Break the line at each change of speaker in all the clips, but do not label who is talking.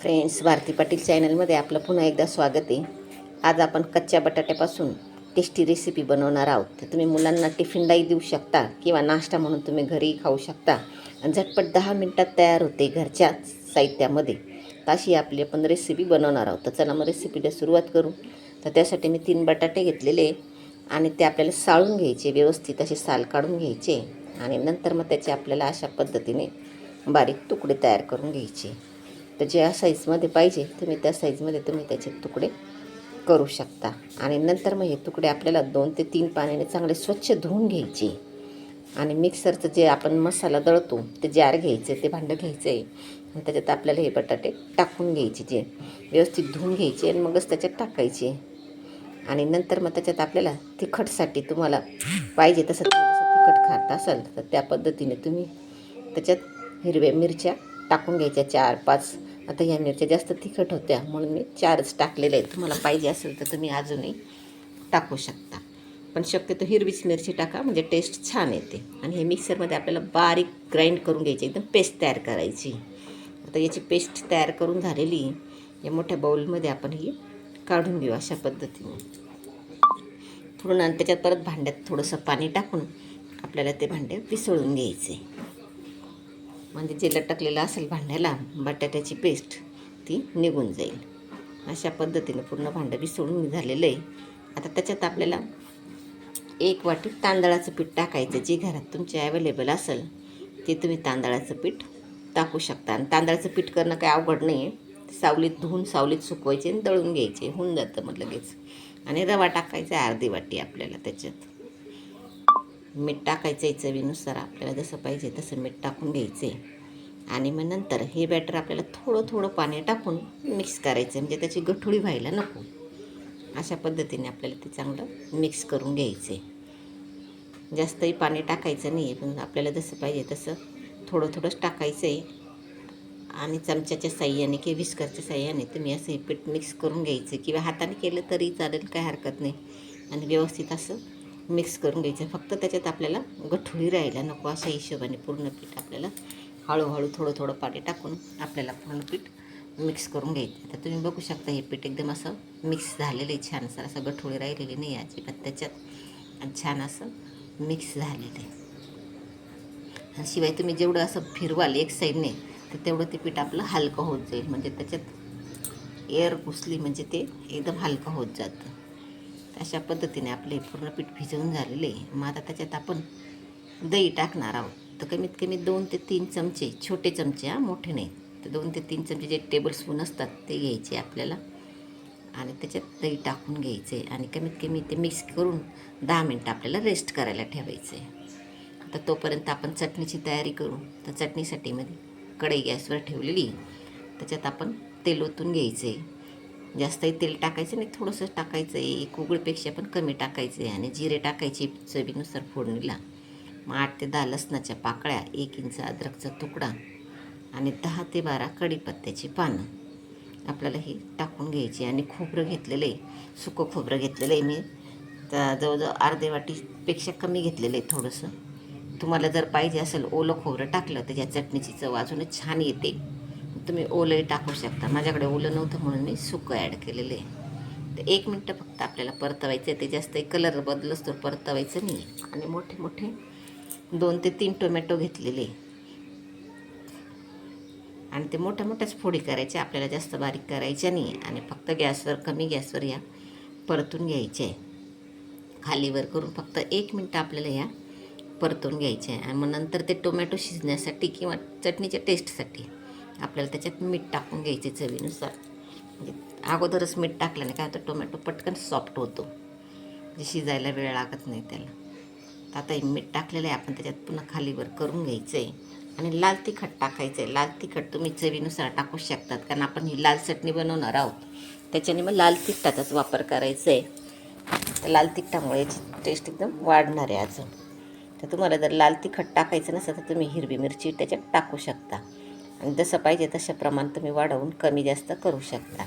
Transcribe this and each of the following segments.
Friends Bharti Patil चॅनलमध्ये आपलं पुन्हा एकदा स्वागत आहे. आज आपण कच्च्या बटाट्यापासून टेस्टी रेसिपी बनवणार आहोत. तर तुम्ही मुलांना टिफिनलाही देऊ शकता किंवा नाश्ता म्हणून तुम्ही घरीही खाऊ शकता. आणि झटपट दहा मिनटात तयार होते घरच्या साहित्यामध्ये. तर अशी आपली आपण रेसिपी बनवणार आहोत. तर चला मग रेसिपीला सुरुवात करू. तर त्यासाठी मी तीन बटाटे घेतलेले आणि ते आपल्याला साळून घ्यायचे व्यवस्थित असे साल काढून घ्यायचे आणि नंतर मग त्याचे आपल्याला अशा पद्धतीने बारीक तुकडे तयार करून घ्यायचे. तर ज्या साईजमध्ये पाहिजे तुम्ही त्या साईजमध्ये तुम्ही त्याचे तुकडे करू शकता. आणि नंतर मग हे तुकडे आपल्याला दोन ते तीन पाण्याने चांगले स्वच्छ धुवून घ्यायचे. आणि मिक्सरचं जे आपण मसाला दळतो ते जार घ्यायचे ते भांडं घ्यायचं. आहे आणि त्याच्यात आपल्याला हे बटाटे टाकून घ्यायचे जे व्यवस्थित धुवून घ्यायचे आणि मगच त्याच्यात टाकायचे. आणि नंतर मग त्याच्यात आपल्याला तिखटसाठी तुम्हाला पाहिजे तसं जसं तिखट खात असाल तर त्या पद्धतीने तुम्ही त्याच्यात हिरव्या मिरच्या टाकून घ्यायच्या चार पाच आता ह्या मिरच्या जास्त तिखट होत्या म्हणून मी चारच टाकलेले आहेत. तुम्हाला पाहिजे असेल तर तुम्ही अजूनही टाकू शकता. पण शक्यतो हिरवीच मिरची टाका म्हणजे टेस्ट छान येते. आणि हे मिक्सरमध्ये आपल्याला बारीक ग्राइंड करून घ्यायची एकदम पेस्ट तयार करायची. आता याची पेस्ट तयार करून झालेली या मोठ्या बाऊलमध्ये आपण ही काढून घेऊ अशा पद्धतीने. पूर्ण आणि त्याच्यात परत भांड्यात थोडंसं पाणी टाकून आपल्याला ते भांडे पिसळून घ्यायचे. म्हणजे जे लटकलेलं असेल भांड्याला बटाट्याची पेस्ट ती निघून जाईल. अशा पद्धतीनं पूर्ण भांडं विसळून झालेलं आहे. आता त्याच्यात आपल्याला एक वाटी तांदळाचं पीठ टाकायचं जे घरात तुमचे अवेलेबल असेल ते तुम्ही तांदळाचं पीठ टाकू शकता. आणि तांदळाचं पीठ करणं काही अवघड नाही आहे सावलीत धुवून सावलीत सुकवायचे आणि दळून घ्यायचे. होऊन जातं मग लगेच. आणि रवा टाकायचा अर्धी वाटी आपल्याला त्याच्यात. मीठ टाकायचं आहे चवीनुसार आपल्याला जसं पाहिजे तसं मीठ टाकून घ्यायचं. आहे आणि मग नंतर हे बॅटर आपल्याला थोडं थोडं पाणी टाकून मिक्स करायचं. आहे म्हणजे त्याची गठुळी व्हायला नको. अशा पद्धतीने आपल्याला ते चांगलं मिक्स करून घ्यायचं. आहे जास्तही पाणी टाकायचं नाही आहे पण आपल्याला जसं पाहिजे तसं थोडं थोडंच टाकायचं आहे आणि चमच्याच्या साह्याने किंवा विस्करच्या साह्याने तुम्ही असं हे पीठ मिक्स करून घ्यायचं. किंवा हाताने केलं तरी चालेल काही हरकत नाही. आणि व्यवस्थित असं मिक्स करून घ्यायचं. फक्त त्याच्यात आपल्याला गठुळी राहायला नको अशा हिशोबाने पूर्ण पीठ आपल्याला हळूहळू थोडं थोडं पाणी टाकून आपल्याला पूर्ण पीठ मिक्स करून घ्यायचं. आता तुम्ही बघू शकता हे पीठ एकदम असं मिक्स झालेलं आहे छान असं. असं गठोळी राहिलेली नाही अजिबात त्याच्यात. छान असं मिक्स झालेलं आहे. आणि शिवाय तुम्ही जेवढं असं फिरवाल एक साईडने तर तेवढं ते पीठ आपलं हलकं होत जाईल. म्हणजे त्याच्यात एअर घुसली म्हणजे ते एकदम हलकं होत जातं. अशा पद्धतीने आपले पूर्ण पीठ भिजवून झालेले आहे. मग आता त्याच्यात आपण दही टाकणार आहोत. तर कमीत कमी दोन ते तीन चमचे छोटे चमचे हा मोठे नाही. तर दोन ते तीन चमचे जे टेबल स्पून असतात ते घ्यायचे आपल्याला. आणि त्याच्यात दही टाकून घ्यायचे. आणि कमीत कमी ते मिक्स करून दहा मिनटं आपल्याला रेस्ट करायला ठेवायचे. तर तोपर्यंत आपण चटणीची तयारी करू. तर चटणीसाठी मध्ये कढई गॅसवर ठेवलेली त्याच्यात आपण तेल ओतून घ्यायचे. जास्तही तेल टाकायचं नाही थोडंसं टाकायचं आहे एक उघडपेक्षा पण कमी टाकायचं आहे आणि जिरे टाकायचे चवीनुसार फोडणीला. मग आठ ते दहा लसणाच्या पाकळ्या एक इंच अद्रकचा तुकडा आणि दहा ते बारा कढीपत्त्याची पानं आपल्याला हे टाकून घ्यायची. आणि खोबरं घेतलेलं आहे सुकं खोबरं घेतलेलं आहे मी. तर जवळजवळ अर्धे वाटीपेक्षा कमी घेतलेलं आहे थोडंसं. तुम्हाला जर पाहिजे असेल ओलं खोबरं टाकलं तर या चटणीची चव अजूनच छान येते. तुम्ही ओलंही टाकू शकता. माझ्याकडे ओलं नव्हतं म्हणून मी सुकं ॲड केलेलं आहे. तर एक मिनटं फक्त आपल्याला परतवायचं आहे ते जास्त कलर बदलच तर परतवायचं नाही आणि मोठे मोठे दोन ते तीन टोमॅटो घेतलेले आणि ते मोठ्या मोठ्याच फोडी करायच्या आपल्याला जास्त बारीक करायच्या नाही आणि फक्त गॅसवर कमी गॅसवर या परतून घ्यायचे आहे. खालीवर करून फक्त एक मिनटं आपल्याला या परतून घ्यायचे आहे. आणि मग नंतर ते टोमॅटो शिजण्यासाठी किंवा चटणीच्या टेस्टसाठी आपल्याला त्याच्यात मीठ टाकून घ्यायचे चवीनुसार. म्हणजे अगोदरच मीठ टाकल्याने काय होतं टोमॅटो पटकन सॉफ्ट होतो. म्हणजे शिजायला वेळ लागत नाही त्याला. तर आता हे मीठ टाकलेलं आहे आपण त्याच्यात पुन्हा खालीवर करून घ्यायचं आहे आणि लाल तिखट टाकायचं आहे लाल तिखट तुम्ही चवीनुसार टाकू शकतात कारण आपण ही लाल चटणी बनवणार आहोत. त्याच्याने मग लाल तिखटाचाच वापर करायचा आहे तर लाल तिखटामुळे याची टेस्ट एकदम वाढणार आहे अजून. तर तुम्हाला जर लाल तिखट टाकायचं नसेल तर तुम्ही हिरवी मिरची त्याच्यात टाकू शकता. आणि जसं पाहिजे तशा प्रमाण तुम्ही वाढवून कमी जास्त करू शकता.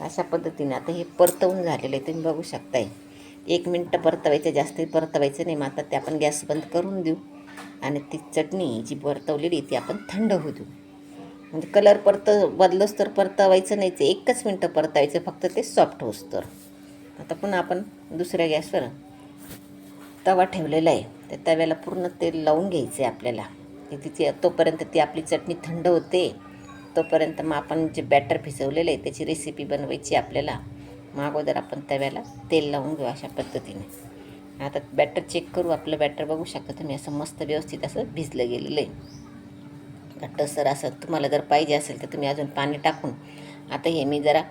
अशा पद्धतीने आता हे परतवून झालेलं आहे तुम्ही बघू शकताय. एक मिनटं परतवायचं जास्त परतवायचं नाही मग आता ते आपण गॅस बंद करून देऊ. आणि ती चटणी जी परतवलेली ती आपण थंड होऊ देऊ. म्हणजे कलर परत बदलच तर परतवायचं नाही ते एकच मिनटं परतायचं फक्त ते सॉफ्ट होस तर. आता पुन्हा आपण दुसऱ्या गॅसवर तवा ठेवलेला आहे. त्या तव्याला पूर्ण तेल लावून घ्यायचं आहे आपल्याला. तिथे तोपर्यंत ती आपली चटणी थंड होते. तोपर्यंत मग आपण जे बॅटर भिजवलेलं आहे त्याची रेसिपी बनवायची आपल्याला. मग अगोदर आपण तव्याला तेल लावून घेऊ अशा पद्धतीने. आता बॅटर चेक करू आपलं बॅटर बघू शकता तुम्ही. असं मस्त व्यवस्थित असं भिजलं गेलेलं आहे. घट्टसर असं तुम्हाला जर पाहिजे असेल तर तुम्ही अजून पाणी टाकून आता हे मी जरा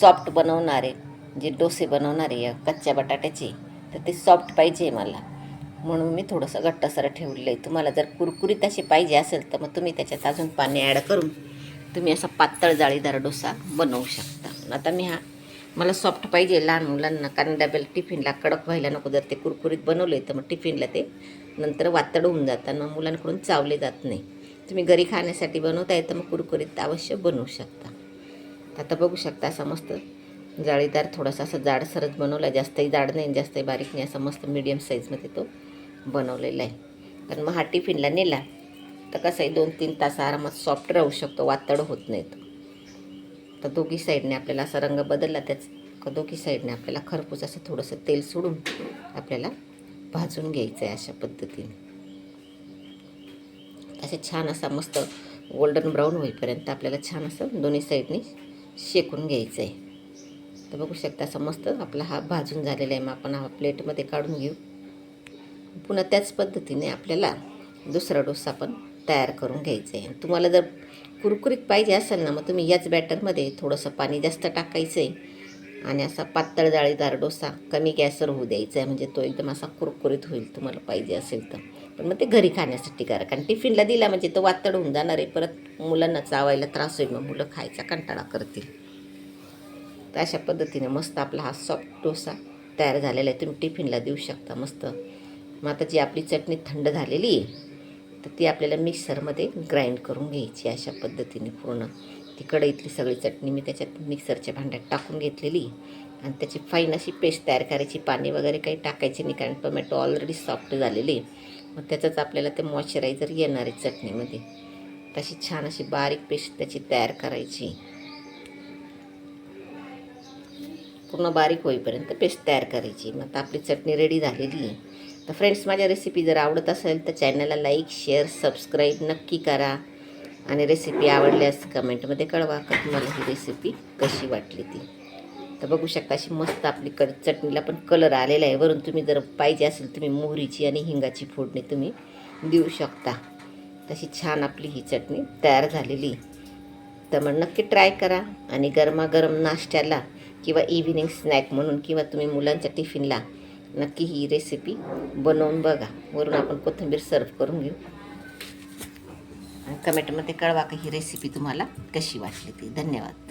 सॉफ्ट बनवणार आहे. जे डोसे बनवणार आहे कच्च्या बटाट्याचे तर ते सॉफ्ट पाहिजे मला. म्हणून मी थोडंसं घट्टसर ठेवलेलं आहे. तुम्हाला जर कुरकुरीत अशी पाहिजे असेल तर मग तुम्ही त्याच्यात अजून पाणी ॲड करून तुम्ही असा पातळ जाळीदार डोसा बनवू शकता. आता मी हा मला सॉफ्ट पाहिजे लहान मुलांना कारण डब्याला टिफिनला कडक व्हायला नको जर ते कुरकुरीत बनवले तर मग टिफिनला ते नंतर वातड होऊन जातात मग मुलांकडून चावले जात नाही. तुम्ही घरी खाण्यासाठी बनवताय तर मग कुरकुरीत अवश्य बनवू शकता. आता बघू शकता असा मस्त जाळीदार थोडासा असं जाडसरच बनवला. जास्तही जाड नाही जास्तही बारीक नाही असा मस्त मीडियम साईजमध्ये तो. बनवलेला आहे. कारण मग हा टिफिनला नेला. तर कसं आहे दोन तीन तास आरामात सॉफ्ट राहू शकतो वातड होत नाहीत. तर दोघी साईडने आपल्याला असा रंग बदलला त्याच का दोघी साईडने आपल्याला खरपूस असं थोडंसं तेल सोडून आपल्याला भाजून घ्यायचं आहे अशा पद्धतीने. असे छान असा मस्त गोल्डन ब्राऊन होईपर्यंत आपल्याला छान असं दोन्ही साईडने शेकून घ्यायचं आहे तर बघू शकता असं मस्त आपला हा भाजून झालेला आहे. मग आपण हा प्लेटमध्ये काढून घेऊ. पुन्हा त्याच पद्धतीने आपल्याला दुसरा डोसा पण तयार करून घ्यायचा आहे. तुम्हाला जर कुरकुरीत पाहिजे असेल ना मग तुम्ही याच बॅटरमध्ये थोडंसं पाणी जास्त टाकायचं आहे. आणि असा पातळ जाळीदार डोसा कमी गॅसवर होऊ द्यायचा आहे. म्हणजे तो एकदम असा कुरकुरीत होईल तुम्हाला पाहिजे असेल तर. पण मग ते घरी खाण्यासाठी करा. कारण टिफिनला दिला म्हणजे तो वातड होऊन जाणार आहे. परत मुलांना चावायला त्रास होईल मग मुलं खायचा कंटाळा करतील. तर अशा पद्धतीने मस्त आपला हा सॉफ्ट डोसा तयार झालेला आहे. तुम्ही टिफिनला देऊ शकता मस्त. मग आता जी आपली चटणी थंड झालेली आहे तर ती आपल्याला मिक्सरमध्ये ग्राइंड करून घ्यायची अशा पद्धतीने पूर्ण. ती कढईतली सगळी चटणी मी त्याच्यात मिक्सरच्या भांड्यात टाकून घेतलेली. आणि त्याची फाईन अशी पेस्ट तयार करायची. पाणी वगैरे काही टाकायची नाही कारण टोमॅटो ऑलरेडी सॉफ्ट झालेली आहे मग त्याचंच आपल्याला ते मॉइश्चरायझर येणार आहे चटणीमध्ये. तशी छान अशी बारीक पेस्ट त्याची तयार करायची. पूर्ण बारीक होईपर्यंत पेस्ट तयार करायची. मग आता आपली चटणी रेडी झालेली आहे. तर फ्रेंड्स माझ्या रेसिपी जर आवडत असेल तर चॅनलला लाईक शेअर सबस्क्राईब नक्की करा. आणि रेसिपी आवडल्यास कमेंटमध्ये कळवा का तुम्हाला ही रेसिपी कशी वाटली ती. तर बघू शकता अशी मस्त आपली कड चटणीला पण कलर आलेला आहे. वरून तुम्ही जर पाहिजे असेल तुम्ही मोहरीची आणि हिंगाची फोडणी तुम्ही देऊ शकता. तशी छान आपली ही चटणी तयार झालेली. तर मग नक्की ट्राय करा. आणि गरमागरम नाश्त्याला किंवा इव्हिनिंग स्नॅक म्हणून किंवा तुम्ही मुलांच्या टिफिनला नक्की ही रेसिपी बनवून बघा. वरून आपण कोथिंबीर सर्व करून घेऊ. आणि कमेंटमध्ये कळवा की ही रेसिपी तुम्हाला कशी वाटली ती. धन्यवाद.